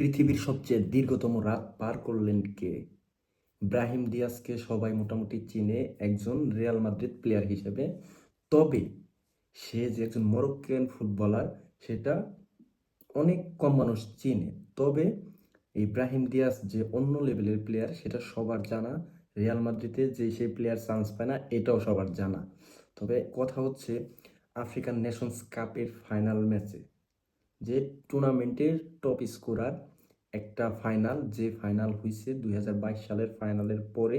পৃথিবীর সবচেয়ে দীর্ঘতম রাত পার করলেন কে? ব্রাহিম দিয়াসকে সবাই মোটামুটি চিনে একজন রিয়াল মাদ্রিদ প্লেয়ার হিসেবে। তবে সে যে একজন মরক্কান ফুটবলার, সেটা অনেক কম মানুষ চিনে। তবে ইব্রাহিম দিয়াস যে অন্য লেভেলের প্লেয়ার সেটা সবার জানা। রিয়াল মাদ্রিদে যে সেই প্লেয়ার চান্স পায় না, এটাও সবার জানা। তবে কথা হচ্ছে আফ্রিকান নেশনস কাপের ফাইনাল ম্যাচে যে টুর্নামেন্টের টপ স্কোরার একটা ফাইনাল যে ফাইনাল হয়েছে দুই হাজার বাইশ সালের ফাইনালের পরে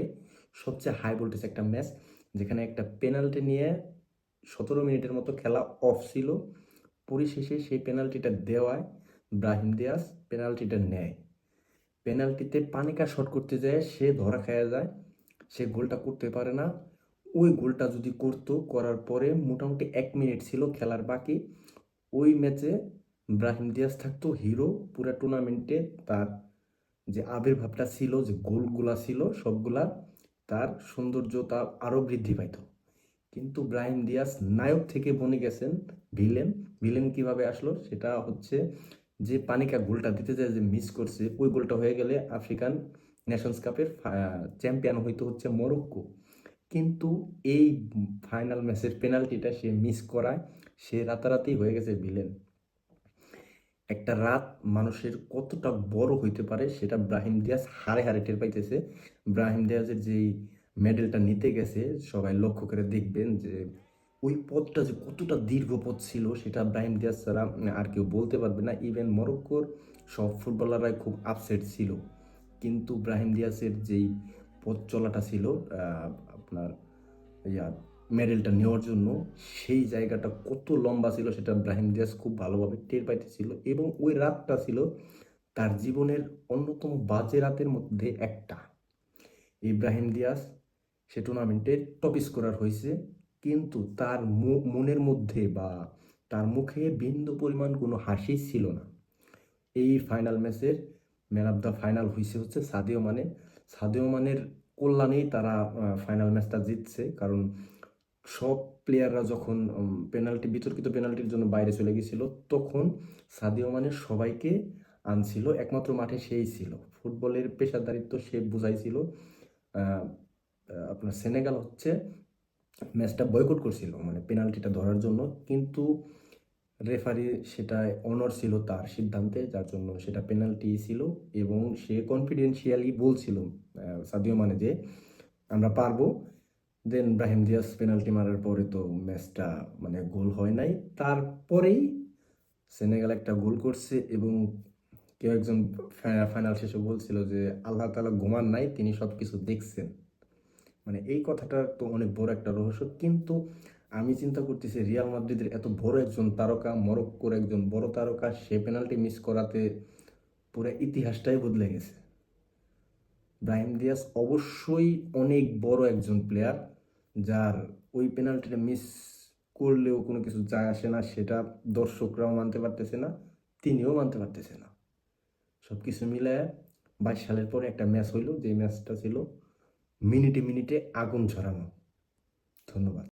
সবচেয়ে হাই ভোল্টেজ একটা ম্যাচ যেখানে একটা পেনাল্টি নিয়ে সতেরো মিনিটের মতো খেলা অফ ছিল। পরিশেষে সেই পেনাল্টিটা দেওয়ায় ব্রাহিম দিয়াস পেনাল্টিটা নেয়। পেনাল্টিতে পানিকা শট করতে যায়, সে ধরা খাওয়া যায়, সে গোলটা করতে পারে না। ওই গোলটা যদি করতো, করার পরে মোটামুটি এক মিনিট ছিল খেলার বাকি। ওই ম্যাচে ব্রাহিম দিয়াস থাকতো হিরো পুরা টুর্নামেন্টে তার যে আবির্ভাবটা ছিল, যে গোলগুলা ছিল, সবগুলা তার সৌন্দর্যতা আরও বৃদ্ধি পাইতো। কিন্তু ব্রাহিম দিয়াস নায়ক থেকে বনে গেছেন, ভিলেন। ভিলেন কীভাবে আসলো? সেটা হচ্ছে যে পানিকা গোলটা দিতে যায়, যে মিস করছে, ওই গোলটা হয়ে গেলে আফ্রিকান নেশনস কাপের চ্যাম্পিয়ন হইতে হচ্ছে মরক্কো। কিন্তু এই ফাইনাল ম্যাচের পেনাল্টিটা সে মিস করায়, সে রাতারাতি হয়ে গেছে ভিলেন। একটা রাত মানুষের কতটা বড় হইতে পারে সেটা ব্রাহিম দিয়াস হারে হারে টের পাইতেছে। ব্রাহিম দিয়াজের যেই মেডেলটা নিতে গেছে, সবাই লক্ষ্য করে দেখবেন যে ওই পথটা যে কতটা দীর্ঘ পথ ছিল সেটা ব্রাহিম দিয়াস ছাড়া আর কেউ বলতে পারবে না। ইভেন মরক্কোর সব ফুটবলাররাই খুব আপসেট ছিল। কিন্তু ব্রাহিম দিয়াসের যেই পথ চলাটা ছিল আপনার ইয়া মেডেলটা নেওয়ার জন্য সেই জায়গাটা কত লম্বা ছিল সেটা ব্রাহিম দিয়াস খুব ভালোভাবে টের পাইতেছিল এবং ওই রাতটা ছিল তার জীবনের অন্যতম বাজে রাতের মধ্যে একটা। ইব্রাহিম দিয়াস সে টুর্নামেন্টের টপ স্কোরার হয়েছে কিন্তু তার মনের মধ্যে বা তার মুখে বিন্দু পরিমাণ কোনো হাসি ছিল না। এই ফাইনাল ম্যাচের ম্যান অফ দ্য ফাইনাল হয়েছে হচ্ছে সাদিও মানে। সাদিও মানের কল্যাণেই তারা ফাইনাল ম্যাচটা জিতছে, কারণ সব প্লেয়াররা যখন পেনাল্টি বিতর্কিত পেনাল্টির জন্য বাইরে চলে গেছিল, তখন সাদিও মানে সবাইকে আনছিল, একমাত্র মাঠে সেই ছিল। ফুটবলের পেশাদারিত্ব সে বুঝাইছিল। আপনার সেনেগাল হচ্ছে ম্যাচটা বয়কট করছিল মানে পেনাল্টিটা ধরার জন্য। কিন্তু রেফারি সেটা অনর ছিল তার সিদ্ধান্তে, যার জন্য সেটা পেনাল্টি ছিল এবং সে কনফিডেন্সিয়ালি বলছিল সাদিও মানে যে, আমরা পারব। দেন ব্রাহিম দিয়াস পেনাল্টি মারার পরে তো ম্যাচটা মানে গোল হয় নাই। তারপরেই সেনেগাল একটা গোল করছে এবং কেউ একজন ফাইনাল শেষে বলছিল যে, আল্লাহ তালা ঘুমান নাই, তিনি সব কিছু দেখছেন। মানে এই কথাটা তো অনেক বড় একটা রহস্য। কিন্তু আমি চিন্তা করতেছি রিয়াল মাদ্রিদের এত বড় একজন তারকা, মরক্কোর একজন বড় তারকা, সে পেনাল্টি মিস করাতে পুরো ইতিহাসটাই বদলে গেছে। ব্রাহিম দিয়াস অবশ্যই অনেক বড় একজন প্লেয়ার যার ওই পেনাল্টিটা মিস করলেও কোনো কিছু যায় আসে না, সেটা দর্শকরাও মানতে পারতেছে না, তিনিও মানতে পারতেছে না। সব কিছু মিলায় বাইশ সালের পরে একটা ম্যাচ হইল যে ম্যাচটা ছিল মিনিটে মিনিটে আগুন ছড়ানো ধন্যবাদ।